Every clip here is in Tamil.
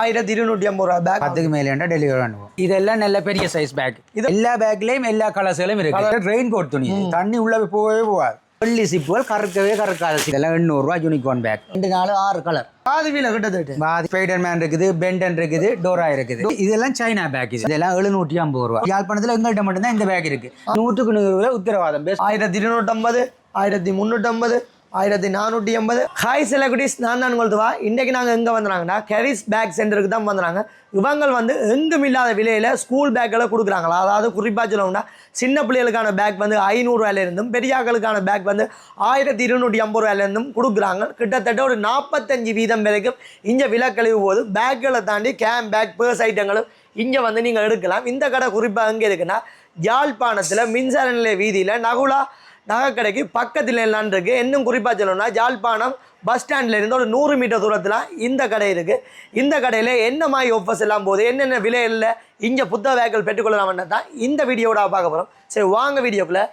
ஆயிரத்தி இருநூற்றி ஐம்பது ரூபா பேக் பத்துக்கு மேலேண்டா டெலிவரி பண்ணுவோம். இதெல்லாம் நல்ல பெரிய சைஸ் பேக் இது எல்லா பேக்லயும் எல்லா கலர்ஸ்களும் இருக்கு. ரெயின் கோட் துணி. தண்ணி உள்ள போகவே போகாது. வெள்ளி சிப்புகள் கறக்கவே கறக்காது. இதெல்லாம் எண்ணூறுரூவா யூனிகார்ன் பேக் ரெண்டு நாலு ஆறு கலர் பாதி வீல கிட்டத்தட்ட பாதி ஸ்பைடர் மேன் இருக்குது பெண்டன் இருக்குது டோரா இருக்குது. இதெல்லாம் சைனா பேக் இது. இதெல்லாம் எழுநூற்றி ஐம்பது ரூபா யாழ்ப்பாணத்தில் எங்கள்கிட்ட மட்டும்தான் இந்த பேக் இருக்கு. நூற்றுக்கு நூறு உத்தரவாதம். ஆயிரத்தி இருநூற்றம்பது ஆயிரத்தி முந்நூற்றம்பது ஆயிரத்தி நானூற்றி எண்பது. ஹாய் செலகுடிஸ் நான் தான் உங்களுக்கு இன்றைக்கி நாங்கள் எங்கே வந்துறாங்கன்னா கெரிஸ் பேக் சென்டருக்கு தான் வந்துறாங்க இவங்கள் வந்து எங்கும் இல்லாத விலையில் ஸ்கூல் பேக்கில் கொடுக்குறாங்களா? அதாவது குறிப்பாக சொல்லணும்னா சின்ன பிள்ளைகளுக்கான பேக் வந்து ஐநூறுரூவாயிலிருந்தும் பெரியாக்களுக்கான பேக் வந்து ஆயிரத்தி இருநூற்றி ஐம்பது ரூபாயிலேருந்தும் கொடுக்குறாங்க. கிட்டத்தட்ட ஒரு நாற்பத்தஞ்சு வீதம் வரைக்கும் இங்கே விலை கழிவு போது பேக்குகளை தாண்டி கேம் பேக் பேர்ஸ் ஐட்டங்களும் இங்கே வந்து நீங்கள் எடுக்கலாம். இந்த கடை குறிப்பாக எங்கே இருக்குன்னா யாழ்ப்பாணத்தில் மின்சார நிலைய வீதியில் நகுலா நகைக்கடைக்கு பக்கத்தில் எல்லாம் இருக்கு. இன்னும் குறிப்பாக சொல்லணும்னா ஜாழ்ப்பாணம் பஸ் ஸ்டாண்ட்ல இருந்து ஒரு நூறு மீட்டர் தூரத்தில் இந்த கடை இருக்குது இந்த கடையில் என்ன மாதிரி ஆஃபர்ஸ் எல்லாம் போகுது? என்னென்ன விலையில் இங்கே புத்தக வேக்கள் பெற்றுக்கொள்ளலாம்னு தான் இந்த வீடியோட பார்க்க போகிறோம் சரி வாங்க வீடியோக்குள்ளே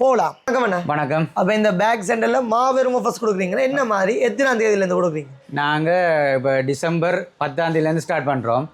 போகலாம் வணக்கம் வணக்கம். அப்போ இந்த பேக் சென்டரில் மாபெரும் ஆஃபர்ஸ் கொடுக்குறீங்களா? என்ன மாதிரி? எத்தனாம் தேதியிலேருந்து கொடுக்குறீங்க? நாங்கள் இப்போ டிசம்பர் பத்தாம் தேதியிலேருந்து ஸ்டார்ட் பண்ணுறோம்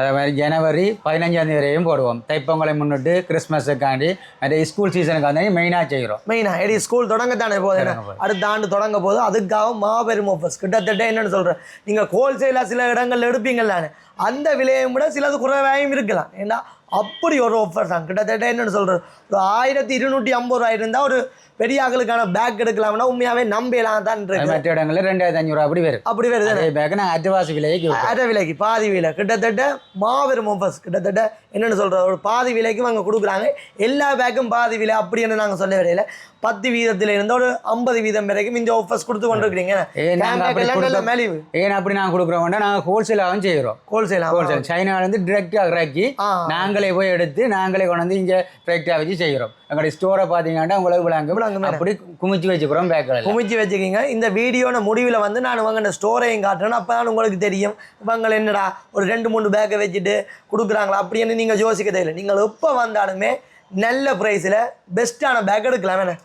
அதே மாதிரி ஜனவரி பதினஞ்சாம் தேதி வரையும் போடுவோம். தைப்பொங்கலை முன்னிட்டு கிறிஸ்மஸுக்காண்டி அதே ஸ்கூல் சீசனுக்காண்டி மெயினாக செய்கிறோம் மெயினாக எடி ஸ்கூல் தொடங்க தானே போகுது என்ன? அடுத்த ஆண்டு தொடங்க போது அதுக்காக மாபெரும் ஆஃபர்ஸ் கிட்டத்தட்ட என்னன்னு சொல்கிறேன் நீங்கள் ஹோல்சேலாக சில இடங்கள்ல எடுப்பீங்களானே அந்த விலையை விட சிலது குறைவாயும் இருக்கலாம். ஏன்னா அப்படி ஒரு ஆஃபர் தான். கிட்டத்தட்ட என்னன்னு சொல்கிறது ஒரு ஆயிரத்தி இருநூற்றி ஐம்பது ரூபாய் இருந்தால் ஒரு பெரிய ஆக்களுக்கான பேக் எடுக்கலாம்னா உண்மையாகவே நம்பலாம் தான் இருக்கு. மற்ற இடங்களில் ரெண்டாயிரத்தி அஞ்சூறுவா அப்படி வரும். அப்படி அதே பேக்கு நாங்கள் அட்டுவாசி விலைக்கு. அரை விலைக்கு பாதி விலை. கிட்டத்தட்ட மாபெரும் ஆஃபர்ஸ் கிட்டத்தட்ட என்னென்னு சொல்கிறது ஒரு பாதி விலைக்கு அவங்க கொடுக்குறாங்க. எல்லா பேக்கும் பாதி விலை அப்படின்னு நாங்கள் சொல்ல வரையில பத்து வீதத்தில் இருந்து ஒரு ஐம்பது வீதம் வரைக்கும் இந்த ஆஃபர்ஸ் கொடுத்து கொண்டு இருக்கிறீங்க ஏன் அப்படி நல்ல கொடுக்க- மேலிவு ஏன் அப்படி நாங்கள் நாங்கள் ஹோல்சேலாகவும் செய்கிறோம் ஹோல்சேலா ஹோல்சேல் சைனாலேருந்து டிரெக்டாக இறக்கி. நாங்களே போய் எடுத்து நாங்களே கொண்டு வந்து இங்கே டிரெக்டாக வச்சு செய்கிறோம் எங்களுடைய ஸ்டோரை பார்த்தீங்கன்னா உங்களுக்கு விளாங்க விளங்கு மேல. அப்படி குமிச்சு வச்சுக்கிறோம் பேக்கில் குமிச்சு வச்சுக்கிங்க. இந்த வீடியோன முடிவில் வந்து நான் இவங்க ஸ்டோரையும் காட்டுறேன். அப்போ தான் உங்களுக்கு தெரியும். இவங்க என்னடா ஒரு ரெண்டு மூணு பேக்கை வச்சுட்டு கொடுக்குறாங்களா அப்படின்னு நீங்கள் யோசிக்க தேவையில்லை நீங்கள் எப்போ வந்தாலுமே நல்ல ப்ரைஸில் பெஸ்ட்டான பேக் எடுக்கலாம் வேணே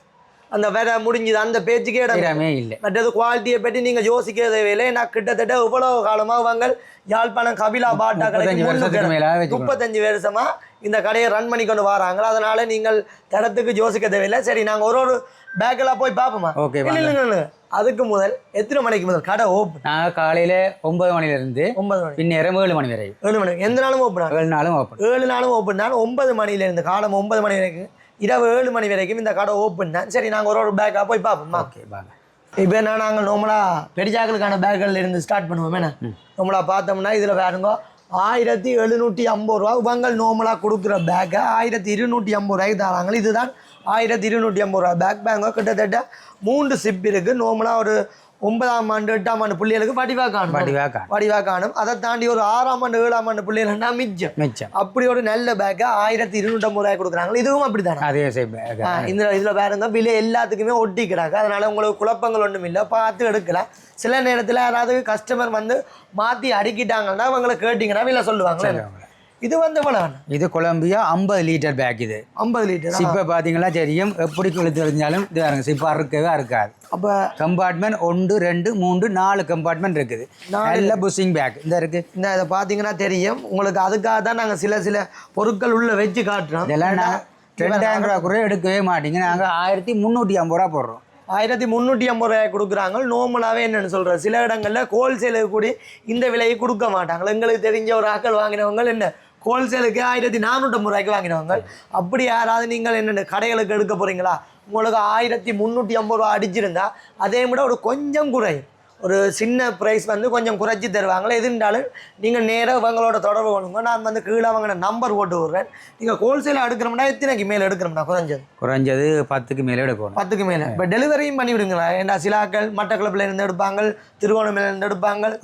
அந்த வேற முடிஞ்சுது அந்த பேச்சுக்கே இடம் இல்லை. மற்றது குவாலிட்டியை பற்றி நீங்கள் யோசிக்க தேவையில்லை நான் கிட்டத்தட்ட இவ்வளவு காலமாக வாங்க யாழ்ப்பாணம் கபிலா பாட்டா கடைக்கு முப்பத்தஞ்சு வருஷமா இந்த கடையை ரன் பண்ணி கொண்டு வராங்க அதனால நீங்கள் தரத்துக்கு யோசிக்க தேவையில்லை சரி நாங்கள் ஒரு ஒரு பேக்கெல்லாம் போய் பார்ப்போமா? இல்லை இல்லை அதுக்கு முதல் எத்தனை மணிக்கு முதல் கடை ஓப்பன் நாங்கள் காலையில் ஒன்பது மணிலேருந்து ஒன்பது மணி. பின்னேரம் ஏழு மணி வரை. ஏழு மணிக்கு எந்த நாளும் ஓப்பன் ஏழு நாளும் ஓப்பன் ஏழு நாளும் ஓப்பன் தான் ஒன்பது மணியிலேருந்து காலம் ஒன்பது மணி வரைக்கும் இரவு ஏழு மணி வரைக்கும் இந்த கடை ஓப்பன் தான். சரி நாங்கள் ஒரு ஒரு பேக்காக போய் பார்ப்போமா. ஓகே வாங்க. இப்போ என்ன நாங்கள் நார்மலாக பெரியாக்களுக்கான பேக்குகள் இருந்து ஸ்டார்ட் பண்ணுவோம். என்ன? நார்மலாக பார்த்தோம்னா இதில் பாருங்க ஆயிரத்தி எழுநூற்றி ஐம்பது ரூபா இவங்க நார்மலாக கொடுக்குற பேக்கை ஆயிரத்தி இருநூற்றி ஐம்பது ரூபாய்க்கு தராங்க. இதுதான் ஆயிரத்தி இருநூற்றி ஐம்பது ரூபா பேக் பேங்கோ கிட்டத்தட்ட மூன்று சிப் இருக்குது நார்மலாக ஒரு ஒன்பதாம் ஆண்டு எட்டாம் ஆண்டு பிள்ளைகளுக்கு வடிவாக காணும். வடிவாக காணும். வடிவாக காணும். அதை தாண்டி ஒரு ஆறாம் ஆண்டு ஏழாம் ஆண்டு பிள்ளைகள்னா மிச்சம். மிச்சம். அப்படி ஒரு நல்ல பேக்கை ஆயிரத்தி இருநூற்றம்பது ரூபாய் கொடுக்குறாங்க. இதுவும் அப்படி தானே. அதே இந்த இதில் பாருங்க விலை எல்லாத்துக்குமே ஒட்டி கிடக்கு அதனால உங்களுக்கு குழப்பங்கள் ஒன்றும் இல்லை. பார்த்து எடுக்கலாம் சில நேரத்தில் யாராவது கஸ்டமர் வந்து மாற்றி அடிக்கிட்டாங்கன்னா அவங்களை கேட்டிங்கன்னா விலை சொல்லுவாங்க. இது வந்து எவ்வளோ இது கொலம்பியா ஐம்பது லிட்டர் பேக் இது. ஐம்பது லிட்டர் சிப்பை பார்த்தீங்களா? தெரியும். எப்படி கொளுத்து தெரிஞ்சாலும் இது பாருங்க சிப்பா இருக்கவே இருக்காது. அப்போ கம்பார்ட்மெண்ட் ஒன்று ரெண்டு மூன்று நாலு கம்பார்ட்மெண்ட் இருக்குது. நல்ல புஷிங் பேக் இந்த இருக்கு. இந்த இதை பார்த்தீங்கன்னா தெரியும். உங்களுக்கு அதுக்காக தான் நாங்கள் சில சில பொருட்கள் உள்ள வச்சு காட்டுறோம். இதெல்லாம் நான் ரெண்டாயிரம் ரூபா கூட எடுக்கவே மாட்டீங்க. நாங்கள் ஆயிரத்தி முந்நூற்றி ஐம்பது ரூபா போடுறோம். ஆயிரத்தி முந்நூற்றி ஐம்பது ரூபாய் கொடுக்குறாங்க. நார்மலாகவே என்னென்னு சொல்கிறேன் சில இடங்களில் ஹோல்சேலுக்கு கூடி இந்த விலையை கொடுக்க மாட்டாங்க எங்களுக்கு தெரிஞ்ச ஒரு ஆக்கள் வாங்கினவங்க என்ன? ஹோல்சேலுக்கு ஆயிரத்தி நானூற்றம்பது ரூபாய்க்கு வாங்கினவங்க. அப்படி யாராவது நீங்கள் என்னென்ன கடைகளுக்கு எடுக்க போகிறீங்களா உங்களுக்கு ஆயிரத்தி முந்நூற்றி ஐம்பது ரூபா அடிச்சிருந்தா அதே விட ஒரு கொஞ்சம் குறையும் ஒரு சின்ன ப்ரைஸ் வந்து கொஞ்சம் குறைச்சி தருவாங்களே எதுண்டாலும் நீங்கள் நேராக இவங்களோட தொடர்பு கொள்ளுங்க. நான் வந்து கீழே வாங்கின நம்பர் போட்டு விட்றேன். நீங்கள் ஹோல்சேலாக எடுக்கிறோம்னா எத்தனைக்கு மேலே எடுக்கிறோம்னா? குறைஞ்சது. குறைஞ்சது பத்துக்கு மேலே எடுக்கணும். பத்துக்கு மேலே. இப்போ டெலிவரியும் பண்ணி விடுங்களா ஏன்னா சிலாக்கள் மட்டக்களப்பில் இருந்து எடுப்பாங்க திருவோணமலையில இருந்து எடுப்பாங்க.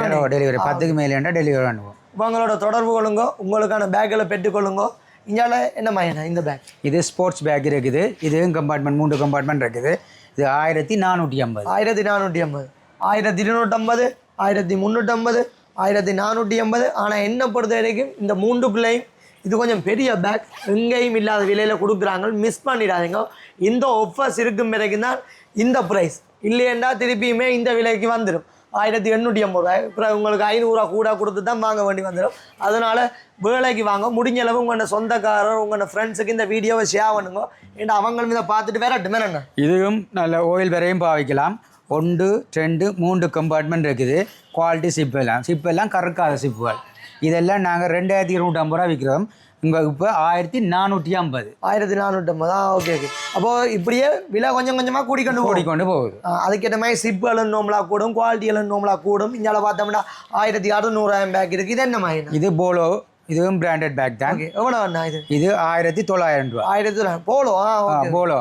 பண்ணி- டெலிவரி பத்துக்கு மேலேண்டா டெலிவரி பண்ணுவோம். உங்களோட தொடர்பு கொள்ளுங்க உங்களுக்கான பேக்கில் பெற்றுக்கொள்ளுங்க இங்கால என்ன மாதிரி இந்த பேக் இது ஸ்போர்ட்ஸ் பேக் இருக்குது. இது கம்பார்ட்மெண்ட் மூன்று கம்பார்ட்மெண்ட் இருக்குது. இது ஆயிரத்தி நானூற்றி ஐம்பது. ஆயிரத்தி நானூற்றி ஐம்பது. ஆயிரத்தி இருநூற்றம்பது ஆயிரத்தி முந்நூற்றம்பது ஆயிரத்தி நானூற்றி ஐம்பது. ஆனால் என்ன பொறுத்த வரைக்கும் இந்த மூன்றுக்குள்ளேயும் இது கொஞ்சம் பெரிய பேக் எங்கேயும் இல்லாத விலையில் கொடுக்குறாங்க. மிஸ் பண்ணிடாதீங்க. இந்த ஆஃபர்ஸ் இருக்கும் வரைக்கும் தான் இந்த ப்ரைஸ் இல்லையண்டா திருப்பியுமே இந்த விலைக்கு வந்துடும் ஆயிரத்தி எண்ணூற்றி ஐம்பது ரூபாய். அப்புறம் உங்களுக்கு ஐநூறுரூவா கூட கொடுத்து தான் வாங்க வேண்டி வந்துடும். அதனால் வேலைக்கு வாங்க. முடிஞ்ச அளவு உங்களோட சொந்தக்காரர் உங்களோட ஃப்ரெண்ட்ஸுக்கு இந்த வீடியோவை ஷேர் பண்ணுங்க. ஏன்னா அவங்களும் இதை பார்த்துட்டு வேற என்ன? இதுவும் நல்ல ஓயில் வரையும் பாவிக்கலாம். ஒன்று ரெண்டு மூன்று கம்பார்ட்மெண்ட் இருக்குது. குவாலிட்டி சிப்பெல்லாம் சிப்பெல்லாம் கறக்காத சிப்புகள் இதெல்லாம் நாங்கள் ரெண்டாயிரத்தி இருநூற்றம்பது ரூபா விற்கிறோம் இங்கே இப்போ ஆயிரத்தி நானூற்றி ஐம்பது. ஆயிரத்தி நானூற்றம்பது ஆ ஓகே ஓகே அப்போது இப்படியே விலை கொஞ்சம் கொஞ்சமாக கூடிக்கொண்டு போகும். ஓடிக்கொண்டு போகுது. ஆ, அதுக்கேற்ற மாதிரி சிப்பு எழுநூம்பலா கூடும் குவாலிட்டி எழுநூம்பலா கூடும். இங்கால பார்த்தோம்னா ஆயிரத்தி அறுநூறாயிரம் பேக் இருக்குது இது என்ன மாதிரி? இது போலோ இதுவும் பிராண்டட் பேக் தான். எவ்வளோ இது? இது ஆயிரத்தி தொள்ளாயிரம் ரூபா ஆயிரத்தி தொள்ளாயிரம். போலோ போலோ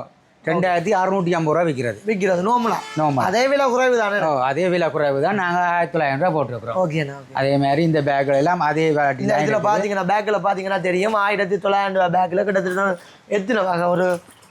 ரெண்டாயிரத்தி அறுநூற்றி ஐம்பது ரூபா விற்கிறது விற்கிறது நோம்பலா நோமா அதே விலை குறைவு தானே? ஓ அதே விலை குறைவு தான் நாங்கள் ஆயிரத்தி தொள்ளாயிரம் ரூபா போட்டிருக்கிறோம். ஓகேண்ணா ஓகே அதே மாதிரி இந்த பேக்கில் எல்லாம் அதே இதில். பார்த்தீங்கன்னா பேக்கில் பார்த்தீங்கன்னா தெரியும். ஆயிரத்தி தொள்ளாயிரம் ரூபாய் பேக்கில் கிட்டத்தட்ட எத்தனை வகை? ஒரு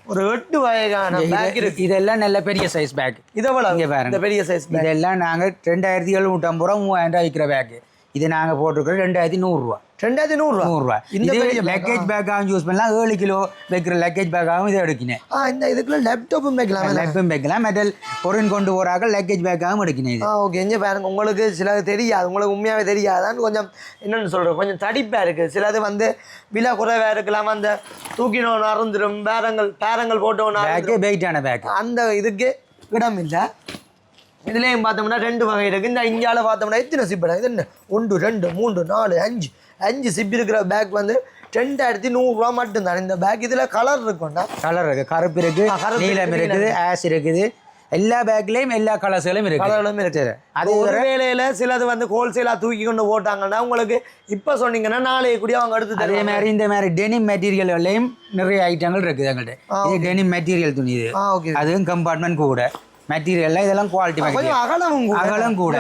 ஒரு எட்டு வகையான பேக் இருக்கு இது- இதெல்லாம் நல்ல பெரிய சைஸ் பேக் இதை விட இங்க பாருங்க. இந்த பெரிய சைஸ் பேக் இதெல்லாம் நாங்கள் ரெண்டாயிரத்தி எழுநூற்றம்பது ரூபா மூவாயிரம் ரூபா விற்கிற பேக்கு இது நாங்கள் போட்டிருக்கிறோம் ரெண்டாயிரத்தி நூறுரூவா ரெண்டாயிரத்தி நூறுரூவா. நூறுரூவா. இந்த லக்கேஜ் பேக்காகவும் யூஸ் பண்ணலாம். ஏழு கிலோ வைக்கிற லக்கேஜ் பேக்காகவும் இதை எடுக்கினேன். ஆ இந்த இதுக்குள்ள லேப்டாப்பும் வைக்கலாமே லெப்பும் வைக்கலாம். மெட்டல் பொருள் கொண்டு போகிறாங்க லக்கேஜ் பேக்காகவும் எடுக்கினேன் ஆ ஓகே இங்கே பாருங்க உங்களுக்கு சிலது தெரியாது. உங்களுக்கு உண்மையாகவே தெரியாதான்னு கொஞ்சம் என்னென்னு சொல்கிறேன் கொஞ்சம் தடிப்பாக இருக்குது சிலது வந்து விலை குறைவாக இருக்கலாம். அந்த தூக்கினோன்னு அருந்துடும் பேரங்கள் பேரங்கள் போட்டோன்னு. பேக்கே வெயிட்டான பேக்கு அந்த இதுக்கு இடம் இல்லை. இதுலேயும் பார்த்தோம்னா ரெண்டு வகை இருக்குது இந்த இந்தியாவில் பார்த்தோம்னா எத்தனை சிப் இது என்ன? ஒன்று ரெண்டு மூன்று நாலு அஞ்சு. அஞ்சு சிப் இருக்கிற பேக் வந்து ரெண்டாயிரத்தி நூறுரூவா மட்டும்தான் இந்த பேக் இதில் கலர் இருக்கும்டா. கலர் இருக்கு. கருப்பு இருக்கு ஆ, கருப்பு நீலம் இருக்கு, இருக்குது ஆஷ் இருக்குது. எல்லா பேக்லேயும் எல்லா கலர்ஸ்களும் இருக்கு. கலர்களும் இருக்குது அது ஒரு வேலையில் சிலது வந்து ஹோல்சேலாக தூக்கி கொண்டு போட்டாங்கன்னா உங்களுக்கு இப்போ சொன்னீங்கன்னா நாளைக்கு கூடிய அவங்க எடுத்து அதே. மாதிரி இந்த மாதிரி டெனிம் மெட்டீரியல்லையும் நிறைய ஐட்டங்கள் இருக்குது எங்கள்கிட்ட இது டெனிம் மெட்டீரியல் துணி இது. அதுவும் கம்பார்ட்மெண்ட் கூட. மெட்டீரியல்லாம் இதெல்லாம் குவாலிட்டி கொஞ்சம் அகலமும் கூட. அகலம் கூட.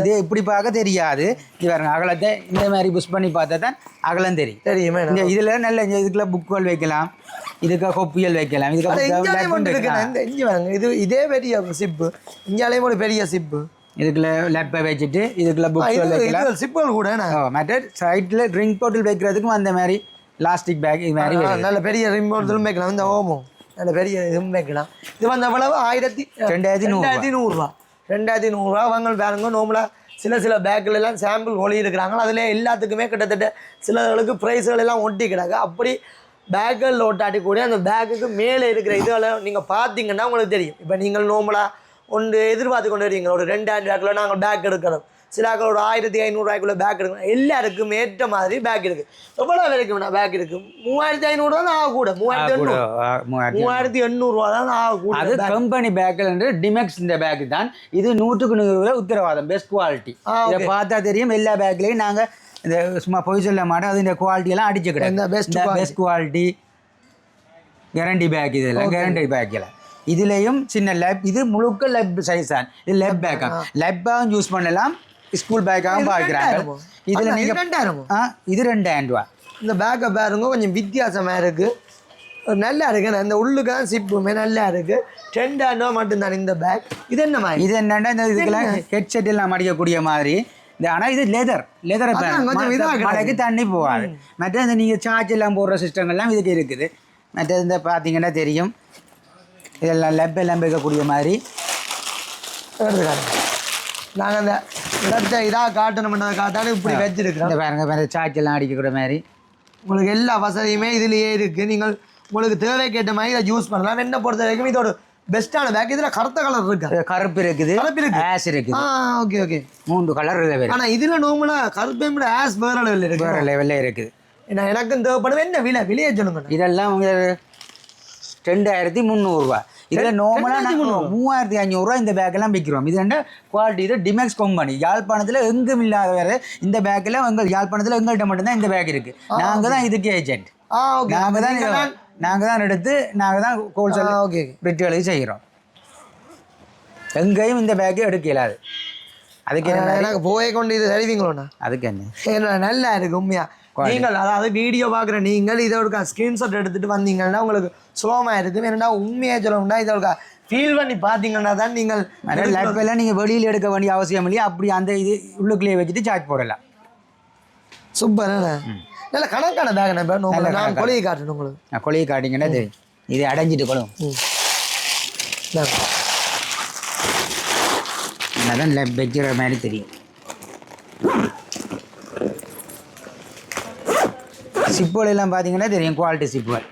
இது இப்படி பார்க்க தெரியாது. இது பாருங்க அகலத்தை இந்த மாதிரி புஷ் பண்ணி பார்த்தா தான் அகலம் தெரியும். தெரியுமே இந்த இதுல நல்ல இதுக்குள்ள புக்குகள் வைக்கலாம். இதுக்கு கொப்பியல் வைக்கலாம். இதுக்கு இது இதே பெரிய சிப்பு இந்தியாலயும் ஒரு பெரிய சிப்பு இதுக்குள்ள லெப்பை வச்சுட்டு இதுக்குள்ள புக்ஸ்கள் இது வைக்கலாம். சிப்புகள் கூட மற்ற சைடில் ட்ரிங்க் பாட்டில் வைக்கிறதுக்கும் அந்த மாதிரி பிளாஸ்டிக் பேக் இது மாதிரி. நல்ல பெரிய ரிமோட்டும் வைக்கலாம். இந்த ஓமம். நல்ல பெரிய இதுவும் வைக்கலாம் இது வந்து எவ்வளவு ஆயிரத்தி ரெண்டாயிரத்தி ரெண்டாயிரத்தி நூறுரூவா ரெண்டாயிரத்தி நூறுரூவா வாங்க பாருங்க நோம்பலா சில சில பேக்கில் எல்லாம் சாம்பிள் ஒளி இருக்கிறாங்க அதில் எல்லாத்துக்குமே கிட்டத்தட்ட சிலர்களுக்கு ப்ரைஸ்கள் எல்லாம் ஒட்டி கிடக்கு அப்படி பேக்குகள் ஒட்டாட்டி கூட அந்த பேக்குக்கு மேலே இருக்கிற இதெல்லாம் நீங்கள் பார்த்தீங்கன்னா உங்களுக்கு தெரியும் இப்போ நீங்கள் நோம்பலா ஒன்று எதிர்பார்த்து கொண்டு வரீங்க ஒரு ரெண்டாயிரம் பேக்கில் நாங்கள் பேக் எடுக்கணும் சிலாக்கள் ஒரு ஆயிரத்தி ஐநூறுரூவாய்க்குள்ள பேக் எடுக்கணும். எல்லாருக்கும் ஏற்ற மாதிரி பேக் இருக்குது எவ்வளோ வரைக்கும் பேக் இருக்குது மூவாயிரத்தி ஐநூறுரூவா தான் ஆகக்கூட மூவாயிரத்தி கூட, எண்ணூறு மூவாயிரத்தி எண்ணூறுரூவா தான் ஆகக்கூட அது கம்பெனி பேக்கில் டிமெக்ஸ் இந்த பேக் தான். இது நூற்றுக்கு நூறு உத்தரவாதம். பெஸ்ட் குவாலிட்டி இதை பார்த்தா தெரியும் எல்லா பேக்லேயும் நாங்கள் இந்த சும்மா பொய் சொல்ல மாட்டோம். அது இந்த குவாலிட்டி எல்லாம் அடிச்சு best இந்த பெஸ்ட் குவாலிட்டி கேரண்டி பேக் இதெல்லாம் கேரண்டி பேக்கில் இதுலேயும் சின்ன லெப் இது முழுக்க லெப் சைஸ் தான். இது லெப் பேக்கா லெப்பாகவும் யூஸ் பண்ணலாம். ஸ்கூல் பேக்காகவும் பார்க்குறாங்க? இதில் நீங்கள் ரெண்டாயிரமோ? ஆ இது ரெண்டாயிரம் ரூபா இந்த பேக்கை பாருங்க கொஞ்சம் வித்தியாசமாக இருக்குது நல்லா இருக்கு. இந்த உள்ளுக்கு தான் சிப்புமே நல்லா இருக்கு. ரெண்டாயிரம் ரூபா மட்டும்தான் இந்த பேக் இது என்ன மாதிரி? இது என்னன்னா இந்த இதுக்கெல்லாம் ஹெட்செட் எல்லாம் அடிக்கக்கூடிய மாதிரி. இந்த ஆனால் இது லெதர் லெதர் கொஞ்சம். மழைக்கு தண்ணி போகாது. மற்ற இந்த நீங்கள் சார்ஜ் எல்லாம் போடுற சிஸ்டம் எல்லாம் இதுக்கு இருக்குது. மற்ற இந்த பார்த்தீங்கன்னா தெரியும். இதெல்லாம் லெப் எல்லாம் வைக்கக்கூடிய மாதிரி. நாங்கள் அந்த இடத்த இதாக காட்டணும்ன்றதை காட்டாலும் இப்படி வச்சிருக்கிறோம். இந்த பாருங்க எல்லாம் அடிக்கக்கூடிய மாதிரி. உங்களுக்கு எல்லா வசதியுமே இதுலேயே இருக்குது நீங்கள் உங்களுக்கு தேவைக்கேற்ற மாதிரி இதை யூஸ் பண்ணலாம். என்ன பொறுத்த வரைக்கும் இதோட பெஸ்ட்டான பேக் இதில் கருத்த கலர் இருக்கு? கருப்பு இருக்குது. கருப்பு இருக்கு. ஆஷ் இருக்குது. ஆ ஓகே ஓகே மூன்று கலர் வேறு ஆனால் இதில் நார்மலாக கருப்பையும் விட ஆஸ் வேற லெவலில் இருக்கு. வேறு லெவலில் இருக்குது. ஏன்னா எனக்கும் தேவைப்படும். என்ன விலை? விலையை சொல்லுங்க. இதெல்லாம் ரெண்டாயிரத்தி முந்நூறுரூவா இதில் நார்மலாக மூவாயிரத்தி ஐநூறுரூவா இந்த பேக்கெல்லாம் விற்கிறோம் இது என்ன குவாலிட்டி இது டிமெக்ஸ் கம்பெனி யாழ்ப்பாணத்தில் எங்கும் இல்லாத வேறு இந்த பேக்கில் எங்கள் யாழ்ப்பாணத்தில் எங்கள்கிட்ட மட்டும்தான் இந்த பேக் இருக்குது நாங்கள் தான் இதுக்கு ஏஜென்ட் நாங்கள் தான் நாங்கள் தான் எடுத்து நாங்கள் தான் ஹோல்சேல் ஓகே பிரிட்டுகளுக்கு செய்கிறோம். எங்கேயும் இந்த பேக்கு எடுக்க இயலாது. அதுக்கு என்ன போய் கொண்டு இது தெரிவிங்களோண்ணா அதுக்கு என்ன? நல்லா இருக்கு உண்மையா? நீங்கள் அதாவது வீடியோ பார்க்குற நீங்கள் இதோட ஸ்க்ரீன்ஷாட் எடுத்துட்டு வந்தீங்கன்னா உங்களுக்கு சுலபமாக இருக்கும். ஏன்னா உண்மையாக சொல்லணும்னா இதோட ஃபீல் பண்ணி பார்த்தீங்கன்னா தான் நீங்கள் லேப்டாப்லாம் நீங்கள் வெளியில் எடுக்க வேண்டிய அவசியம் இல்லையா? அப்படி அந்த இது உள்ளுக்குள்ளேயே வச்சுட்டு சார்ஜ் போடலாம். சூப்பர் நல்ல கணக்கான பேக் நான் நல்ல நான். கொலையை காட்டணும் உங்களுக்கு. நான் கொலையை காட்டிங்கன்னா தெரியும் இது அடைஞ்சிட்டு கொள்ளும். அதான் லெப் வைக்கிற மாதிரி தெரியும். சிப்புகள் எல்லாம் பார்த்தீங்கன்னா தெரியும் குவாலிட்டி சிப்புகள்.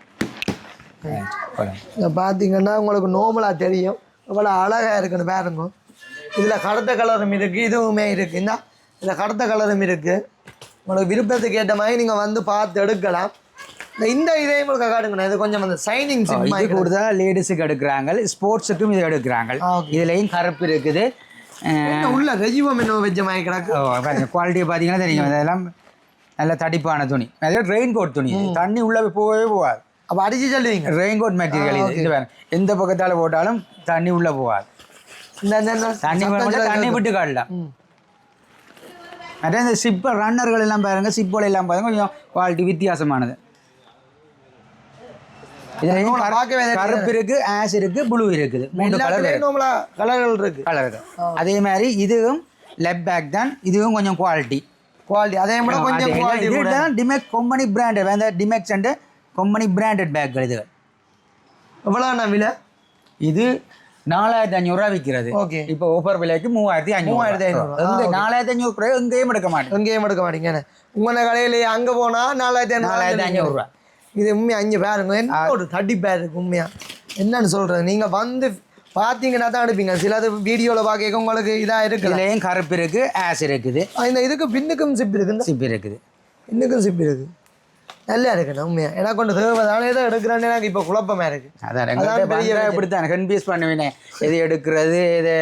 இதை பார்த்தீங்கன்னா உங்களுக்கு நோமலாக தெரியும். இவ்வளோ அழகாக இருக்குன்னு பாருங்க. இதில் கருத்த கலரும் இருக்குது இதுவுமே இருக்குது இந்த இதில் கருத்த கலரும் இருக்குது உங்களுக்கு விருப்பத்துக்கு ஏற்ற மாதிரி நீங்கள் வந்து பார்த்து எடுக்கலாம். இந்த இதையும் உங்களுக்கு காட்டுங்கண்ணா. இது கொஞ்சம் அந்த சைனிங் இது கூடுதலாக லேடிஸுக்கு எடுக்கிறாங்க. ஸ்போர்ட்ஸுக்கும் இது எடுக்கிறாங்க. இதுலேயும் கருப்பு இருக்குது. உள்ள ரெஜிவம் என்ன மாதிரி கிடக்கு? குவாலிட்டியை பார்த்தீங்கன்னா தெரியும். அதெல்லாம் நல்ல தடிப்பான துணி. அதாவது ரெயின் கோட் துணி. தண்ணி உள்ளே போகவே போகாது. அப்போ அடிச்சு சொல்லுவீங்க ரெயின் கோட் மெட்டீரியல் இது. இது பாருங்க. எந்த பக்கத்தால் போட்டாலும் தண்ணி உள்ளே போகாது. தண்ணி. தண்ணி விட்டு காடலாம் ம். அதே இந்த சிப்பர் ரன்னர்கள் எல்லாம் பாருங்க. சிப்போல எல்லாம் பாருங்க. கொஞ்சம் குவாலிட்டி வித்தியாசமானது. கருப்பு இருக்கு ஆஷ் இருக்கு ப்ளூ இருக்குது. மூணு கலர் கலர்கள் இருக்கு. கலர் அதே மாதிரி இதுவும் லெப் பேக் தான். இதுவும் கொஞ்சம் குவாலிட்டி குவாலிட்டி அதே கூட கொஞ்சம் குவாலிட்டி கூட. டிமெக் கம்பெனி பிராண்டட் அந்த டிமெக்ஸ் அண்ட் கம்பெனி பிராண்டட் பேக்கள் இது. எவ்வளோண்ணா விலை? இது நாலாயிரத்தி அஞ்சூறுரூவா விற்கிறது. ஓகே. இப்போ ஓஃபர் விலைக்கு மூவாயிரத்தி அஞ்சூறு மூவாயிரத்தி ஐநூறு. நாலாயிரத்தி அஞ்சூறு ரூபாய் எங்கேயும் எடுக்க மாட்டேன் எங்கேயும் எடுக்க மாட்டீங்க. உங்களோட கடையிலேயே அங்கே போனால் நாலாயிரத்தி நாலாயிரத்தி அஞ்சூறுரூவா இது உண்மையா? அஞ்சு பேருங்க என்ன ஒரு தட்டி பேர் இருக்கு உண்மையா? என்னன்னு சொல்றது? நீங்க வந்து பார்த்தீங்கன்னா தான் எடுப்பீங்க சிலது வீடியோவில் பார்க்க உங்களுக்கு இதாக இருக்குல்ல இதுலேயும் கருப்பு இருக்கு ஆஷ் இருக்குது. இந்த இதுக்கு பின்னுக்கும் சிப் இருக்குங்க சிப் இருக்குது. பின்னுக்கும் சிப் இருக்கு. நல்லா இருக்குண்ணா உண்மையா. எனக்கு கொண்டு தேவைதானே தான் எடுக்கிறேன்னு எனக்கு இப்போ குழப்பமா இருக்கு. அதான் பெரிய இப்படித்தான். கன்ஃபியூஸ் பண்ணுவேனே. எது எடுக்கிறது எது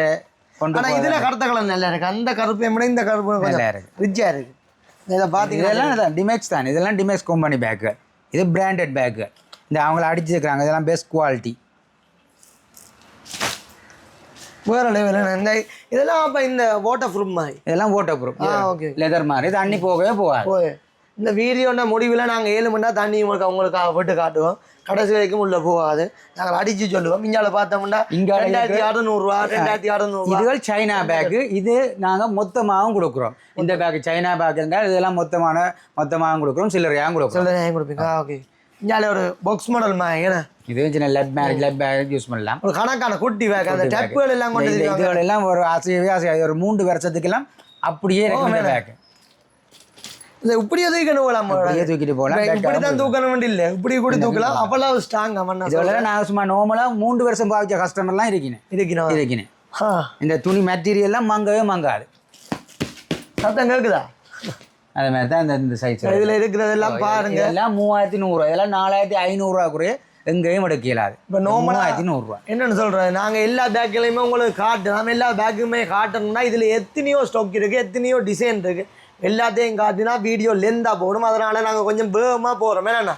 கொண்டு ஆனா இதுல கருத்த கலர் நல்லா இருக்கு. அந்த கருப்பை விட இந்த கருப்பு நல்லா கொஞ்சம் இருக்கு. ரிச்சா இருக்கு. இதை பார்த்தீங்கன்னா இதெல்லாம் டிமெக்ஸ் தான். இதெல்லாம் டிமெக்ஸ் கம்பெனி பேக்கு இது பிராண்டட் பேக்கு இந்த அவங்கள அடிச்சிருக்கிறாங்க. இதெல்லாம் பெஸ்ட் குவாலிட்டி வேற இந்த இதெல்லாம் அப்போ இந்த வாட்டர் ப்ரூஃப் மாதிரி? இதெல்லாம் வாட்டர் ப்ரூஃப் ஓகே லெதர் மாதிரி. தண்ணி போகவே போகாது. இந்த வீடியோட முடிவில் நாங்கள் ஏழு மணி நேரம் தண்ணி உங்களுக்கு உங்களுக்கு விட்டு காட்டுவோம். கடைசி வரைக்கும் உள்ள போகாது. நாங்கள் அடிச்சு சொல்லுவோம். இங்கால பார்த்தோம்னா இங்கால ரெண்டாயிரத்தி அறுநூறுவா ரெண்டாயிரத்தி அறுநூறுவா. இதுகள் சைனா பேக்கு இது நாங்கள் மொத்தமாகவும் கொடுக்குறோம். இந்த பேக் சைனா பேக்குங்க இதெல்லாம் மொத்தமான மொத்தமாகவும் கொடுக்குறோம். சில்லறையாகவும் கொடுக்குறோம். சொல்ல ஏன் கொடுப்பீங்க ஓகே இங்கால ஒரு பாக்ஸ் மாடல் ஏன்னா இது சின்ன லெட் மேரேஜ் லெட் பேக் யூஸ் பண்ணலாம். ஒரு கணக்கான குட்டி பேக் அந்த டப்புகள் எல்லாம் கொண்டு இதுகள் எல்லாம் ஒரு ஆசையவே ஆசை ஒரு மூன்று வருஷத்துக்கெல்லாம் அப்படியே பேக் இந்த இப்படியே தூக்கணும் போகலாம் அப்படியே தூக்கிட்டு போகலாம். இப்படி தான் தூக்கணும் இல்லை. இப்படி கூட தூக்கலாம். அப்பெல்லாம் ஸ்ட்ராங் அவன் இதோட நான் சும்மா நார்மலாக மூன்று வருஷம் பாவிச்ச கஸ்டமர்லாம் இருக்கணும். இருக்கணும். ஆ. இந்த துணி மெட்டீரியல்லாம் மங்கவே மங்காது. சத்தம் கேட்குதா அது மாதிரி தான் இந்த இந்த சைஸ் இதுல இருக்கிறதெல்லாம் பாருங்க. இதெல்லாம் மூவாயிரத்தி நூறுரூவா இதெல்லாம் நாலாயிரத்தி ஐநூறுரூவா கூட எங்கேயும் எடுக்க இயலாது இப்போ நோமலா மூவாயிரத்தி நூறுரூவா என்னன்னு சொல்றது? நாங்க எல்லா பேக்குலையுமே உங்களுக்கு காட்டுறோம் எல்லா பேக்குமே காட்டணும்னா இதுல எத்தனையோ ஸ்டாக் இருக்கு எத்தனையோ டிசைன் இருக்கு. எல்லாத்தையும் காட்டினா வீடியோ லெந்தா போடும். அதனால நாங்க கொஞ்சம் வேகமா போறோம். என்னண்ணா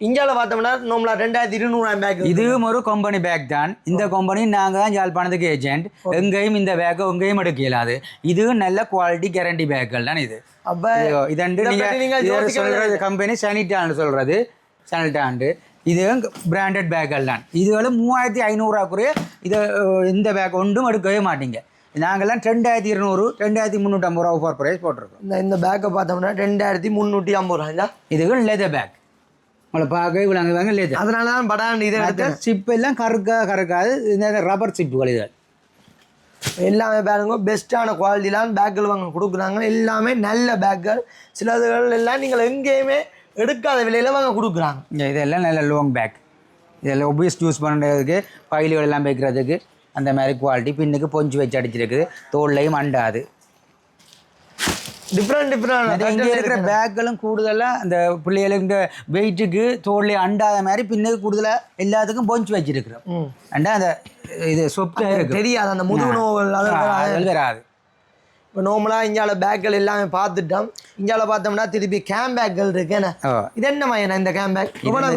இந்தியாவில் பார்த்தோம்னா நம்மள ரெண்டாயிரத்தி இருநூறாயிரம் பேக் இதுவும் ஒரு கம்பெனி பேக் தான். இந்த கம்பெனி நாங்கள் தான் யாழ்ப்பாணத்துக்கு ஏஜென்ட் எங்கேயும் இந்த பேக்கை எங்கேயும் எடுக்க இயலாது இதுவும் நல்ல குவாலிட்டி கேரண்டி பேக்குகள் தான் இது. அப்ப இது- இதண்டு இதை நீங்க பத்தி நீங்க இது யோசிக்கவே சொல்றது கம்பெனி சானிட்டான்னு சொல்றது. சானிட்டாண்டு இது பிராண்டட் பேக்குகள் தான். இதுகளும் மூவாயிரத்தி ஐநூறுரூவாக்குரிய இதை இந்த பேக் ஒன்றும் எடுக்கவே மாட்டீங்க. நாங்கெல்லாம் ரெண்டாயிரத்தி இருநூறு ரெண்டாயிரத்தி முந்நூற்றம்பது ரூபா ஆஃபர் ப்ரைஸ் போட்டிருக்கோம். இந்த இந்த பேக்கை பார்த்தோம்னா ரெண்டாயிரத்தி முந்நூற்றி ஐம்பது ரூபாய்ங்களா இதுகள் லெதர் பேக் உங்களை பார்க்க இவ்வளோ வாங்க லெதர் அதனால தான் படான் இதை எடுத்து சிப் எல்லாம் கருக்கா கறக்காது இந்த ரப்பர் சிப்புகள் இது. எல்லாமே பாருங்க பெஸ்ட்டான குவாலிட்டிலாம் பேக்கில் வாங்க கொடுக்குறாங்க. எல்லாமே நல்ல பேக்குகள் சிலதுகள் எல்லாம் நீங்கள் எங்கேயுமே எடுக்காத விலையில் வாங்க கொடுக்குறாங்க. இதெல்லாம் நல்ல லாங் பேக் இதெல்லாம் ஒபியஸ் யூஸ் பண்ணுறதுக்கு ஃபைல்கள் எல்லாம் வைக்கிறதுக்கு அந்த மாதிரி குவாலிட்டி பின்னுக்கு பொஞ்சு வச்சு அடிச்சிருக்குது. தோல்லையும் அண்டாது. டிஃப்ரெண்ட் அது இங்கே இருக்கிற டிஃப்ரெண்ட் பேக்குகளும் கூடுதலாக அந்த பிள்ளைகளுக்கு இந்த வெயிட்டுக்கு தோல்லை அண்டாத மாதிரி பின்னுக்கு கூடுதலாக எல்லாத்துக்கும் பொஞ்சு வச்சிருக்கிறோம். அண்டா அந்த இது சொப்டாக இருக்கு. தெரியாது. அந்த முதுகு அது வராது. இப்போ நார்மலாக இந்தியாவில் பேக்குகள் எல்லாமே பார்த்துட்டோம். இந்தியாவில் பார்த்தோம்னா திருப்பி கேம் பேக்குகள் இருக்கு. என்ன? ஓ. இது என்ன மையனா இந்த கேம் பேக்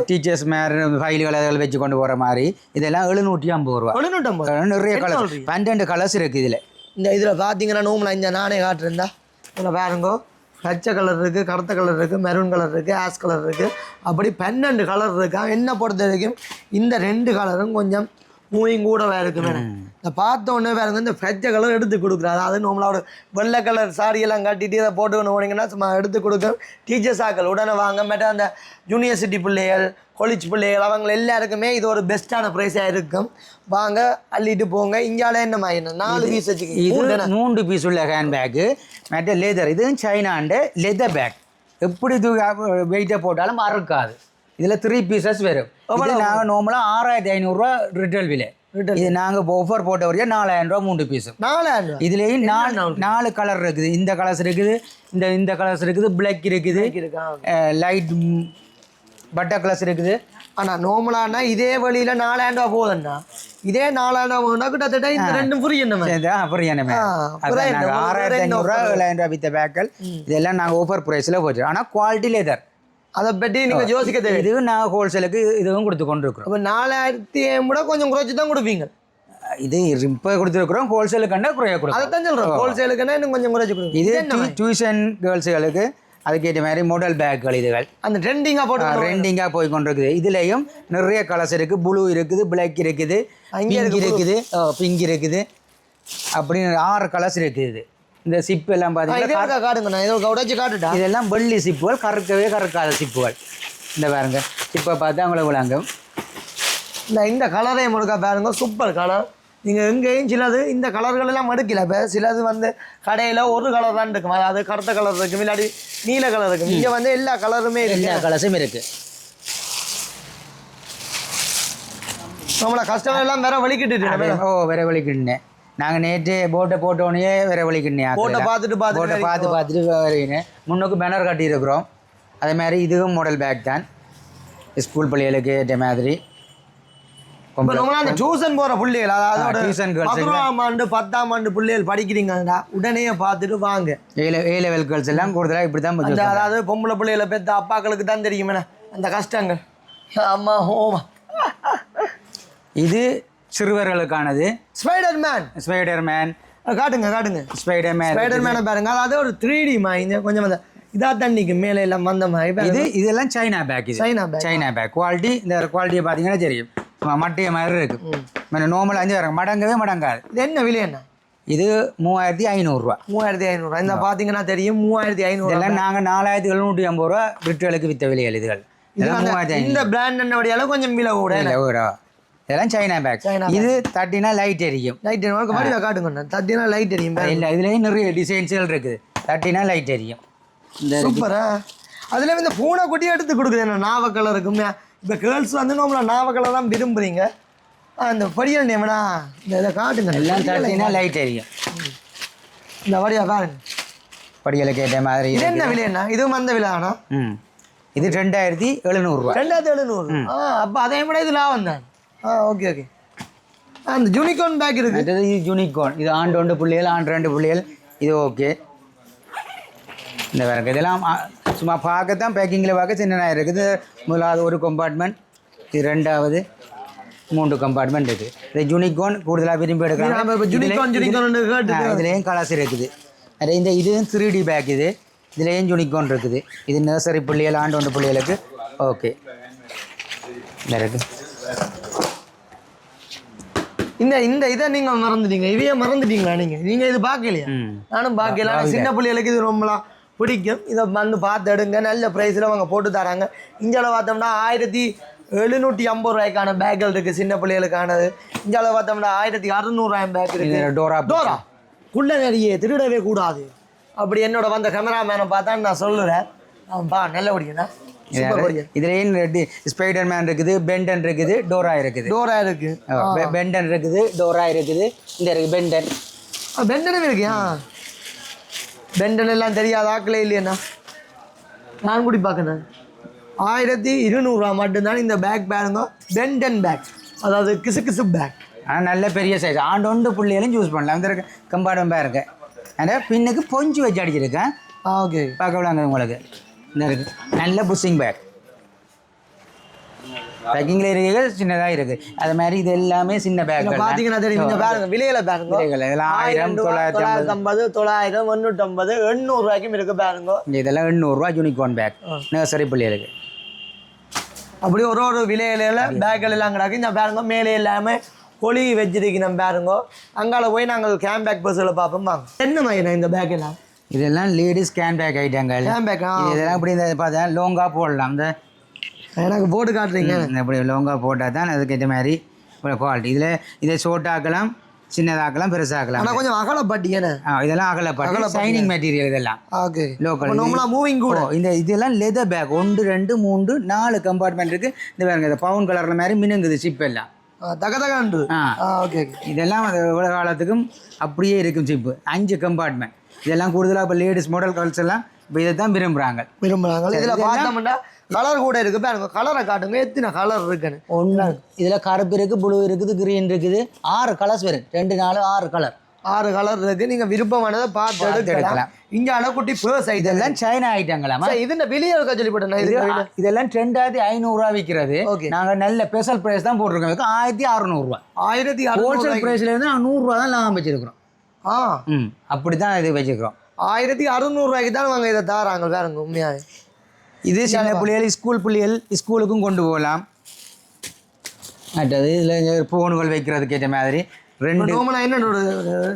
டீச்சர்ஸ் மேலே ஃபைல்கள் அதில் வச்சு கொண்டு போகிற மாதிரி. இதெல்லாம் எழுநூற்றி ஐம்பது ரூபா. தொண்ணூற்றம்பது நிறைய என்ன கலர்ஸ் சொல்றீங்க? பன்னெண்டு கலர்ஸ் இருக்குது இதில். இந்த இதில் பார்த்தீங்கன்னா நோம்பில் இந்த நானே காட்டுறேன்டா இதில் பாருங்கோ. பச்சை கலர் இருக்குது கருத்த கலர் இருக்குது மெரூன் கலர் இருக்குது ஆஷ் கலர் இருக்குது அப்படி பன்னெண்டு கலர் இருக்கா? என்ன பொறுத்த வரைக்கும் இந்த ரெண்டு கலரும் கொஞ்சம் மூவிங் கூடவே இருக்கு மேடம். இந்த பார்த்த உடனே பாருங்க இந்த ஃபெஜ கலர் எடுத்து கொடுக்குறாரு. அது நம்மளோட வெள்ளை கலர் சாரியெல்லாம் கட்டிட்டு இதை போட்டுக்கணும் போனீங்கன்னா சும்மா எடுத்து கொடுக்க டீச்சர்ஸ் ஆக்கள் உடனே வாங்க. மேட்ட அந்த யூனிவர்சிட்டி பிள்ளைகள் காலேஜ் பிள்ளைகள் அவங்க எல்லாருக்குமே இது ஒரு பெஸ்ட்டான ப்ரைஸாக இருக்கும். வாங்க அள்ளிட்டு போங்க. இங்கால என்ன மாதிரி? நாலு பீஸ் இது வச்சுக்கிங்க மூன்று பீஸ் உள்ள ஹேண்ட் பேக்கு மற்ற லெதர் இது சைனாண்ட லெதர் பேக் எப்படி வெயிட்டை போட்டாலும் மறக்காது இதில் த்ரீ பீசஸ் வரும். நாங்கள் நார்மலாக ஆறாயிரத்தி ஐநூறுரூவா ரிட்டேல் விலை. இது நாங்கள் இப்போ ஆஃபர் போட்ட வரையும் நாலாயிரம் ரூபா மூன்று பீஸும் நாலாயிரம் இதுலேயும் நாலு நாலு கலர் இருக்குது. இந்த கலர்ஸ் இருக்குது இந்த இந்த கலர்ஸ் இருக்குது பிளாக் இருக்குது. இருக்கா? லைட் பட்டர் கலர்ஸ் இருக்குது. ஆனா நார்மலானா இதே வழியில நாலாயிரம் ரூபா போகுதுண்ணா இதே நாலாயிரம் ரூபா போகுதுன்னா கிட்டத்தட்ட இந்த ரெண்டும்? நாங்கள் ஒரு ஆறாயிரத்தி ஐநூறுரூவா ஏழாயிரம் ரூபா வித்த பேக்கள் இதெல்லாம் நாங்கள் ஆஃபர் ப்ரைஸில் போச்சு ஆனால் குவாலிட்டி லெதர் அதை பற்றி நீங்க யோசிக்க தேவை இதுவும் நாங்கள் ஹோல்சேலுக்கு இதுவும் கொடுத்து கொண்டு இருக்கிறோம் அப்ப நாலாயிரத்தி கூட கொஞ்சம் குறைச்சி தான் கொடுப்பீங்க. இது இப்போ கொடுத்துருக்குறோம் ஹோல்சேலுக்குன்னா குறைய கொடுக்கும் அதைத்தான் சொல்றேன் ஹோல்சேலுக்குன்னா இன்னும் கொஞ்சம் குறைச்சி கொடுப்பீங்க இது டியூஷன் கேர்ள்ஸுகளுக்கு அதுக்கேற்ற மாதிரி மாடல் பேக்குகள் இதுகள். அந்த ட்ரெண்டிங்கா போட்டு ரெண்டிங்காக போய் கொண்டிருக்குது இதுலேயும் நிறைய கலர்ஸ் இருக்குது ப்ளூ இருக்குது பிளாக் இருக்குது பிங்க் இருக்குது பிங்க் இருக்குது. அப்படின்னு ஆறு கலர்ஸ் இருக்குது இது. இந்த சிப் எல்லாம் பார்த்தீங்கன்னா இதோ உடைச்சு காட்டுட்டா? இதெல்லாம் வெள்ளி சிப்புகள் கறக்கவே கறக்காத சிப்புகள் இந்த பாருங்க. சிப்பை பார்த்து அவங்கள விளாங்கும் இந்த இந்த கலரே முழுக்கா பாருங்க. சூப்பர் கலர் நீங்கள் எங்கேயும் சிலது இந்த கலர்கள் எல்லாம் மடுக்கல இப்போ சிலது வந்து கடையில் ஒரு கலர் தான் இருக்கும் அதாவது கருத்த கலர் இருக்கும் இல்லாட்டி நீல கலர் இருக்கும் இங்கே வந்து எல்லா கலருமே இருக்கு. எல்லா கலர்ஸும் இருக்குது நம்மளை கஸ்டமர் எல்லாம் வேற வலிக்கிட்டு ஓ வேற வலிக்கிட்டேன் நாங்கள் நேற்று போட்டை போட்டோடனே வேற வலிக்கிட்டேன் போட்டை பார்த்துட்டு போட்டை பார்த்துட்டு பார்த்து பார்த்துட்டு வருகிறேன் முன்னுக்கு பேனர் கட்டியிருக்கிறோம். அதே மாதிரி இதுவும் மாடல் பேக் தான். ஸ்கூல் பிள்ளைகளுக்கு ஏற்ற மாதிரி. அந்த டியூஷன் போகிற பிள்ளைகள் அதாவது பதினோராம் ஆண்டு பத்தாம் ஆண்டு பிள்ளைகள் படிக்கிறீங்கடா உடனே பார்த்துட்டு வாங்க. ஏ லெவல் கேர்ள்ஸ் எல்லாம் கூடுதலாக இப்படி தான் அதாவது பொம்பளை பிள்ளைகளை பெற்ற அப்பாக்களுக்கு தான் தெரியுமே அந்த கஷ்டங்கள். அம்மா ஹோமா இது சிறுவர்களுக்கானது. ஸ்பைடர் மேன் ஸ்பைடர் மேன் காட்டுங்க காட்டுங்க. ஸ்பைடர் மேன் ஸ்பைடர் மேனை பாருங்க அதாவது ஒரு த்ரீ டி இந்த கொஞ்சம் அந்த இதா தண்ணிக்கு மேலே எல்லாம் வந்த மாதிரி. இது இதெல்லாம் சைனா பேக் இது. China bag China bag quality இந்த குவாலிட்டியை பார்த்தீங்கன்னா தெரியும். மட்டைய மாதிரி இருக்கு. நார்மல் அஞ்சு வரும். மடங்கவே மடங்காது. இது என்ன விலை என்ன? இது மூவாயிரத்தி ஐநூறுரூவா மூவாயிரத்தி ஐநூறுரூவா இந்த பார்த்தீங்கன்னா தெரியும் மூவாயிரத்தி ஐநூறு இதெல்லாம் நாங்கள் நாலாயிரத்தி எழுநூற்றி ஐம்பது ரூபா ரிட்டுகளுக்கு வித்த விலைகள் இதுகள். இந்த பிராண்ட் என்ன வழியாலும் கொஞ்சம் விலை கூட இதெல்லாம் சைனா பேக் இது தட்டினா லைட் எரியும். லைட் வடிவா காட்டுங்க தட்டினா லைட் எரியும் இல்லை இதுலேயும் நிறைய டிசைன்ஸ்கள் இருக்குது தட்டினா லைட் எரியும். இந்த சூப்பரா? அதுல இந்த பூனை குட்டி எடுத்து கொடுக்குது என்ன? நாவ கலர் இருக்குமே இப்போ கேர்ள்ஸ் வந்து நம்மள நாவ கலர் தான் விரும்புறீங்க. ஆ, இந்த படியல் நேமனா இந்த இதை காட்டுங்க. எல்லாம் தட்டினா லைட் எரியும் இந்த வழியா பாருங்க. படிகளுக்கு ஏற்ற மாதிரி இது என்ன விலை என்ன? இதுவும் அந்த விலை ஆனா? ம். இது ரெண்டாயிரத்தி எழுநூறுவா ரெண்டாயிரத்தி எழுநூறு. ஆ அப்போ அதே விட இது லாபம் தான் ஆ ஓகே ஓகே அந்த யூனிகார்ன் பேக் இருக்கு. அடுத்தது இது யூனிகார்ன் இது ஆண்டு ஒன்று புள்ளிகள் ஆண்டு ரெண்டு புள்ளிகள் இது ஓகே இந்த வேறு இதெல்லாம் சும்மா பார்க்கத்தான் பேக்கிங்கில் பார்க்க சின்னதாக இருக்குது. முதலாவது ஒரு கம்பார்ட்மெண்ட் இது ரெண்டாவது மூன்று கம்பார்ட்மெண்ட் இருக்குது இது யூனிகார்ன் கூடுதலாக விரும்பி எடுக்கிறாங்க. இதுலேயும் கலர்ஸ் இருக்குது. நிறைய இந்த இது த்ரீ டி பேக் இது. இதுலேயும் யூனிகார்ன் இருக்குது. இது நர்சரி புள்ளிகள் ஆண்டு ஒன்று புள்ளிகளுக்கு. ஓகே இந்த இந்த இந்த இதை நீங்க மறந்துட்டீங்க. இவையே மறந்துட்டீங்களா நீங்க? நீங்க இது பார்க்கலையா? நானும் பார்க்கல. சின்ன பிள்ளைகளுக்கு இது ரொம்பலாம் பிடிக்கும். இதை வந்து பார்த்து எடுங்க நல்ல ப்ரைஸில் அவங்க போட்டு தராங்க. இந்தியாவில் பார்த்தோம்னா ஆயிரத்தி எழுநூற்றி ஐம்பது ரூபாய்க்கான பேக்குகள் இருக்குது சின்ன பிள்ளைகளுக்கானது. இந்தியாவில் பார்த்தோம்னா ஆயிரத்தி அறுநூறுவாயம் பேக் இருக்குது டோரா டோரா? குள்ள நிறைய திருடவே கூடாது. அப்படி என்னோட வந்த கேமராமேனை பார்த்தான்னு நான் சொல்லுறேன். பா நல்ல படிக்கண்ணா சூப்பர் படிக்க இதுலேயும் ரெண்டு ஸ்பைடர் மேன் இருக்குது பெண்டன் இருக்குது டோரா இருக்குது. டோரா இருக்கு. பெ- பெண்டன் இருக்குது டோரா இருக்குது. இந்த இருக்கு பெண்டன் பெண்டனும் இருக்கியா பெண்டன் எல்லாம் தெரியாத ஆக்களே இல்லையண்ணா? நான் கூடி பார்க்கணும். ஆயிரத்தி இருநூறுவா மட்டும்தான் இந்த பேக் பாருங்க பெண்டன் பேக் அதாவது கிசு கிசு பேக் ஆனால் நல்ல பெரிய சைஸ் ஆண்டொண்டு புள்ளிகளும் யூஸ் பண்ணலாம். இந்த இருக்கு கம்பார்ட்மெண்ட் இருக்கு. ஆனால் பின்னுக்கு பொஞ்சு வச்சு அடிச்சிருக்கேன் ஆ. ஓகே பார்க்க விடாங்க உங்களுக்கு. இந்த இருக்கு. நல்ல புஷிங் பேக் பேக்கிங்கில் இருக்குது சின்னதாக இருக்குது அது மாதிரி இது எல்லாமே சின்ன பேக் பார்த்தீங்கன்னா தெரியும் இந்த பாருங்க விலையில பாருங்க இதெல்லாம் ஆயிரம் தொள்ளாயிரத்தி ஐம்பது. தொள்ளாயிரம் முந்நூற்றம்பது எண்ணூறு ரூபாய்க்கும் இருக்கு பாருங்க இதெல்லாம் எண்ணூறுரூவா யூனிகார்ன் பேக் நர்சரி புள்ளிகளுக்கு அப்படி ஒரு ஒரு விலையில பேக்கள் எல்லாம் கிடக்கு. இந்த பாருங்க மேலே எல்லாமே கொழி வச்சிருக்கணும் பாருங்க அங்கால போய் நாங்கள் கேம் பேக் பஸ்ஸில் பார்ப்போம். வாங்க. என்ன மாதிரி இந்த பேக் எல்லாம்? இதெல்லாம் லேடிஸ் கேன் பேக் ஐட்டங்கள் கேம் பேக் இதெல்லாம் இப்படி இந்த பார்த்தா லோங்கா போடலாம். இந்த எனக்கு போட்டு காட்டுறீங்க. இப்படி லோங்கா போட்டால் தான் அதுக்கேற்ற மாதிரி குவாலிட்டி இதில் இதை ஷோர்ட்டாக்கலாம் சின்னதாக்கலாம் பெருசாக்கலாம். ஆனால் கொஞ்சம் அகலப்பட்டி ஆ இதெல்லாம் அகலப்பட்டு சைனிங் மெட்டீரியல் இதெல்லாம். ஓகே லோக்கல் மூவிங் கூட. இந்த இதெல்லாம் லெதர் பேக் ஒன்று ரெண்டு மூன்று நாலு கம்பார்ட்மெண்ட் இருக்குது இந்த பாருங்க இந்த பவுன் கலரில் மாதிரி மினுங்குது சிப் எல்லாம். தக தகண்டு ஆ. ஆ ஓகே ஓகே இதெல்லாம் அது எவ்வளோ காலத்துக்கும் அப்படியே இருக்கும் சிப்பு அஞ்சு கம்பார்ட்மெண்ட் இதெல்லாம் கூடுதலாக இப்போ லேடிஸ் மாடல் கல்ஸ் எல்லாம் இப்போ இதை தான் விரும்புகிறாங்க விரும்புகிறாங்க இதில் பார்த்தோம்னா கலர் கூட இருக்கு. பாருங்க கலரை காட்டுங்க. எத்தனை கலர் இருக்குன்னு. ஒன்று இதில் கருப்பு இருக்குது ப்ளூ இருக்குது கிரீன் இருக்குது. ஆறு கலர்ஸ் வரும். ரெண்டு நாலு ஆறு கலர் ஆறு கலர் இருக்கு. நீங்க விருப்பமானதை பார்த்து எடுக்கலாம். இங்க அலக்குட்டி பேர்ஸ் இதெல்லாம் சைனா ஐட்டங்களாமா இதுல வெளியே இருக்க இது இது இதெல்லாம் ரெண்டாயிரத்தி ஐநூறுரூவா விற்கிறது Okay. நாங்கள் நல்ல ஸ்பெஷல் ப்ரைஸ் தான் போட்டிருக்கோம். ஆயிரத்தி அறநூறுவா ஆயிரத்தி ஹோல்சேல் ப்ரைஸ்ல இருந்து நாங்கள் நூறுரூவா தான் லாபம் வச்சிருக்கிறோம். ஆ. ம் அப்படி தான் இது வச்சுக்கிறோம் ஆயிரத்தி அறுநூறுவாய்க்கு தான் அவங்க இதை தாராங்க பாருங்க உண்மையாவே. இது சின்ன பிள்ளைகள் ஸ்கூல் பிள்ளைகள் ஸ்கூலுக்கும் கொண்டு போகலாம். மற்றது இதில் ஃபோனுகள் வைக்கிறதுக்கு ஏற்ற மாதிரி ரெண்டு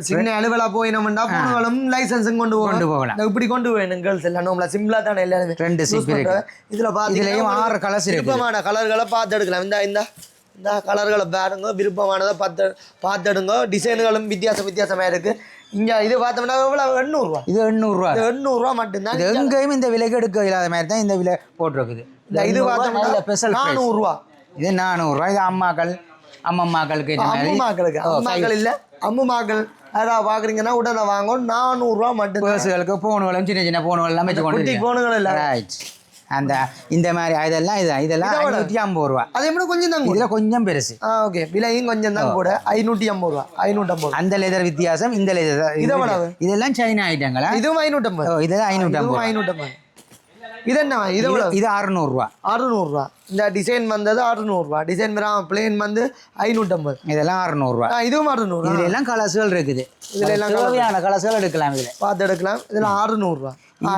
சின்ன அலுவலா போயினோம்னா போனவளும் லைசன்ஸும் கொண்டு கொண்டு போகலாம். இப்படி கொண்டு போயிடும் கேர்ள்ஸ் எல்லாம் நோமலா சிம்பிளா தானே எல்லாருமே. ரெண்டு இதுல பாத்தீங்கன்னா ஆறு கலர்ஸ் விருப்பமான கலர்களை பார்த்து எடுக்கலாம் இந்த இந்த இந்த கலர்களை பாருங்க. விருப்பமானதை பார்த்து பார்த்து எடுங்க டிசைன்களும் வித்தியாசம் வித்தியாசமா இருக்கு. இங்க இது பார்த்தோம்னா எவ்வளவு? எண்ணூறுரூவா இது எண்ணூறுரூவா இது எண்ணூறுரூவா மட்டும்தான். இது எங்கேயும் இந்த விலைக்கு எடுக்க இல்லாத மாதிரி தான் இந்த விலை போட்டிருக்குது. இது பார்த்தோம்னா ஸ்பெஷல் நானூறுரூவா இது நானூறுரூவா இது அம்மாக்கள் அம்மம்மாக்களுக்கு அம்முமாக்களுக்கு அம்மாக்கள் இல்ல. அம்முமாக்கள் யாராவது பாக்குறீங்கன்னா உடனே வாங்க. நானூறுரூவா மட்டும் பேர்ஸுகளுக்கு ஃபோனுகளும் சின்ன சின்ன ஃபோனுகள் வச்சு குட்டி இருக்கேன். போனுங்கள் இல்ல. ரைட் அந்த இந்த மாதிரி இதெல்லாம் இது இதெல்லாம் ஐநூற்றி ஐம்பது ரூபா. அதே மாதிரி கொஞ்சம் தான் இதில் கொஞ்சம் பெருசு. ஆ ஓகே விலையும் கொஞ்சம் தான் கூட. ஐநூற்றி ஐம்பது ரூபா. ஐநூற்றம்பது அந்த லெதர் வித்தியாசம் இந்த லெதர் இது எவ்வளவு? இதெல்லாம் சைனா ஐட்டங்களா இதுவும் ஐநூற்றம்பது இதெல்லாம் ஐநூற்றி இதுவும் ஐம்பது. ஐநூற்றம்பது இது என்ன இது இது அறுநூறுவா அறுநூறுவா இந்த டிசைன் வந்தது அறுநூறுவா டிசைன் பிளேன் வந்து ஐநூற்றம்பது இதெல்லாம் அறுநூறுவா இதுவும் அறுநூறுவா இதுல எல்லாம் கலர்ஸ்கள் இருக்குது. இதுல எல்லாம் தேவையான கலர்ஸ்கள் எடுக்கலாம் இதுல. பார்த்து எடுக்கலாம். இதில் அறுநூறுவா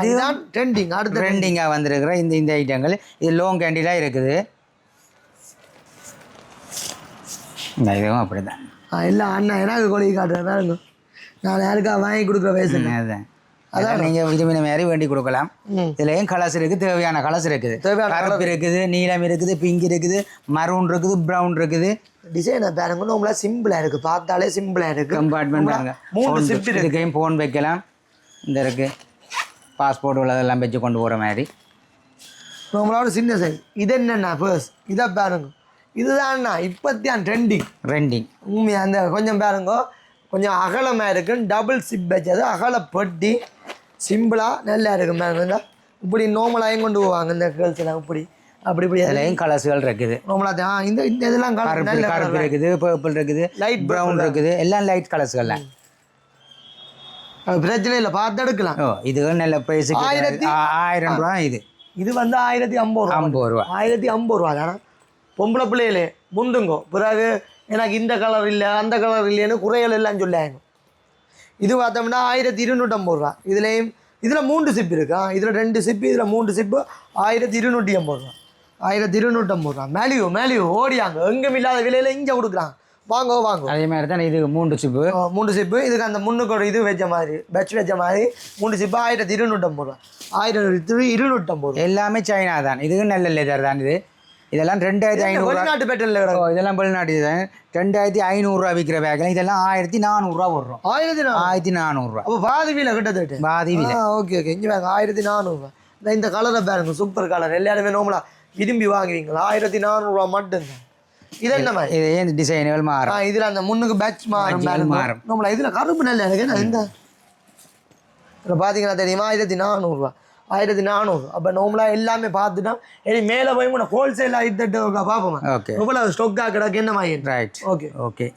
இதுதான் ட்ரெண்டிங் அடுத்த ட்ரெண்டிங்காக வந்திருக்கிற இந்த இந்த ஐட்டங்கள் இது லோங் கேண்டிலாம் இருக்குது. இந்த இதுவும் அப்படிதான். ஆ இல்லை அண்ணா எனக்கு கொடி காட்டுறேன் பாருங்க. நான் யாருக்கா வாங்கி கொடுக்குற வயசு அதுதான். அதான். நீங்க விரும்பின மாதிரி வேண்டி கொடுக்கலாம். இதுலயும் கலர்ஸ் இருக்குது தேவையான கலர்ஸ் இருக்குது. கருப்பு இருக்குது நீலம் இருக்குது பிங்க் இருக்குது மரூன் இருக்குது ப்ரௌன் இருக்குது. டிசைனை பாருங்க நம்மளா சிம்பிளா இருக்கு. பார்த்தாலே சிம்பிளா இருக்கு. கம்பார்ட்மெண்ட் பாருங்க. மூணு சிப் இருக்கு. ஃபோன் வைக்கலாம். இந்த இருக்கு. பாஸ்போர்ட் உள்ளதெல்லாம் வச்சு கொண்டு போகிற மாதிரி. நம்மளோட சின்ன சைஸ் இது என்னண்ணா ஃபர்ஸ்ட் இதை பாருங்க. இதுதான்ண்ணா இப்போத்தான் ட்ரெண்டிங் ரெண்டிங் உண்மையா? அந்த கொஞ்சம் பாருங்க. கொஞ்சம் அகலமாக இருக்கு டபுள் சிப் வச்சது அகலப்பட்டி சிம்பிளாக நல்லா இருக்கு பாருங்க. இப்படி நோமலாயும் கொண்டு போவாங்க இந்த கேர்ள்ஸ் எல்லாம் இப்படி. அப்படி இப்படி இதுலயும் கலர்ஸ்கள் இருக்குது. நோமலா ஆ இந்த இந்த இதெல்லாம் colour. இருக்குது பர்பிள் இருக்குது Light ப்ரௌன் இருக்குது. எல்லாம் லைட் கலர்ஸ்கள்லாம் பிரச்சனை இல்லை பார்த்து எடுக்கலாம். இதுகள் நல்ல ப்ரைஸுக்கு ஆயிரத்தி- ஆயிரம் ரூபா இது. இது வந்து ஆயிரத்தி ஐம்பது ரூபா. ஐம்பது ரூபா. ஆயிரத்தி ஐம்பது ரூபா. தானே பொம்பளை பிள்ளைகளே முந்துங்கோ. பிறகு எனக்கு இந்த கலர் இல்லை அந்த கலர் இல்லைன்னு குறைகள் எல்லாம் சொல்லாங்க இது பார்த்தோம்னா ஆயிரத்தி இருநூற்றம்பது ரூபா. இதுலேயும் இதில் மூன்று சிப்பு இருக்கா? இதில் ரெண்டு சிப்பு இதில் மூன்று சிப்பு ஆயிரத்தி இருநூற்றி ஐம்பது ரூபா. ஆயிரத்தி இருநூற்றம்பது ரூபா. மேலியோ மேலியோ ஓடியாங்க. எங்கும் இல்லாத விலையில இங்கே கொடுக்குறாங்க. வாங்கோ வாங்கோ. அதே மாதிரி தான் இது மூன்று சிப்பு? மூன்று சிப்பு. இதுக்கு அந்த முன்னுக்கு ஒரு இது வச்ச மாதிரி பட்ச் வச்ச மாதிரி மூன்று சிப்பு. ஆயிரத்தி இருநூற்றம்பது ரூபா. ஆயிரத்தி இருநூற்றம்பது ரூபா. எல்லாமே சைனா தான். இதுவும் நல்ல லெதர் தான் இது. இதெல்லாம் ரெண்டாயிரத்தி ஐநூறுரூவா வெளிநாட்டு பேட்டர்ல கிடக்கு? ஓ இதெல்லாம் வெளிநாட்டு தான். ரெண்டாயிரத்தி ஐநூறுரூவா விற்கிற பேக்கில் இதெல்லாம் ஆயிரத்தி நானூறுரூவா போடுறோம். ஆயிரத்தி ஆயிரத்தி நானூறுரூவா அப்போ பாதி வீல கிட்டத்தட்ட ஆ ஓகே ஓகே இங்கே பாருங்க ஆயிரத்தி நானூறுரூவா இந்த கலரை பாருங்க சூப்பர் கலர் எல்லாருமே நோமலா விரும்பி வாங்குவீங்களா? ஆயிரத்தி நானூறுரூவா மட்டும்தான். இது என்ன மாதிரி? இது ஏன் டிசைனுகள் மாறும்? இதில் அந்த முன்னுக்கு பேட்ச் மாறும். மாறும். நோமலா இதில் கருப்பு நல்லா இருக்கு என்ன? இந்த இதில் பார்த்தீங்கன்னா தெரியுமா? ஆயிரத்தி நானூறுரூவா ஆயிரத்தி நானூறு. அப்போ நோமலா எல்லாமே பார்த்துட்டா இனி மேலே போய் கூட ஹோல்சேல் ஆகிட்டு பார்ப்போமா ஓகே இவ்வளோ ஸ்டொக்காக கிடக்கு என்ன மாதிரி? Right okay okay